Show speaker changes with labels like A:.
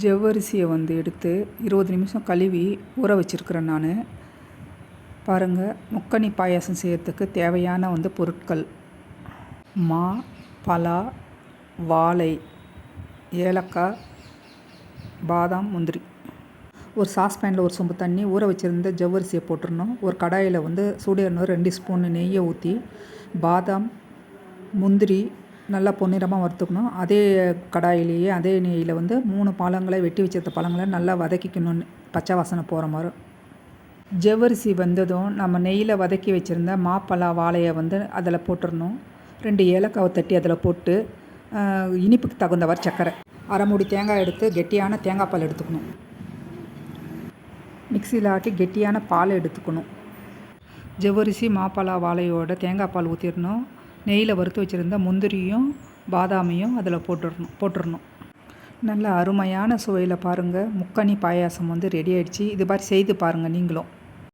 A: ஜவ்வரிசியை வந்து எடுத்து இருபது நிமிஷம் கழுவி ஊற வச்சுருக்கிறேன் நான். பாருங்கள் முக்கனி பாயாசம் செய்கிறதுக்கு தேவையான வந்து பொருட்கள். மா பலா வாழை ஏலக்காய் பாதாம் முந்திரி. ஒரு சாஸ்பேனில் ஒரு சொம்பு தண்ணி ஊற வச்சுருந்த ஜவ்வரிசியை போட்டுடணும். ஒரு கடாயில் வந்து சூடேறணும் ரெண்டு ஸ்பூன் நெய்யை ஊற்றி பாதாம் முந்திரி நல்லா பொன்னிறமாக வறுத்துக்கணும். அதே கடாயிலேயே அதே நெய்யில் வந்து மூணு பழங்களை வெட்டி வச்சிருந்த பழங்களை நல்லா வதக்கிக்கணும். பச்சை வாசனை போகிற மாதிரி. ஜவ்வரிசி வந்ததும் நம்ம நெய்யில் வதக்கி வச்சுருந்த மாப்பழா வாழையை வந்து அதில் போட்டுடணும். ரெண்டு ஏலக்காவை தட்டி அதில் போட்டு இனிப்புக்கு தகுந்தவாறு சர்க்கரை. அரைமுடி தேங்காய் எடுத்து கெட்டியான தேங்காய் பால் எடுத்துக்கணும். மிக்சியில் ஆட்டி கெட்டியான பால் எடுத்துக்கணும். ஜவ்வரிசி மாப்பழா வாழையோட தேங்காய் பால் ஊற்றிடணும் நெய்யில் வறுத்து வச்சுருந்த முந்திரியும் பாதாமையும் அதில் போட்டுடணும் போட்டுடணும். நல்ல அருமையான சுவையில் பாருங்கள் முக்கனி பாயாசம் வந்து ரெடி ஆகிடுச்சி இது மாதிரி செய்து பாருங்கள் நீங்களும்.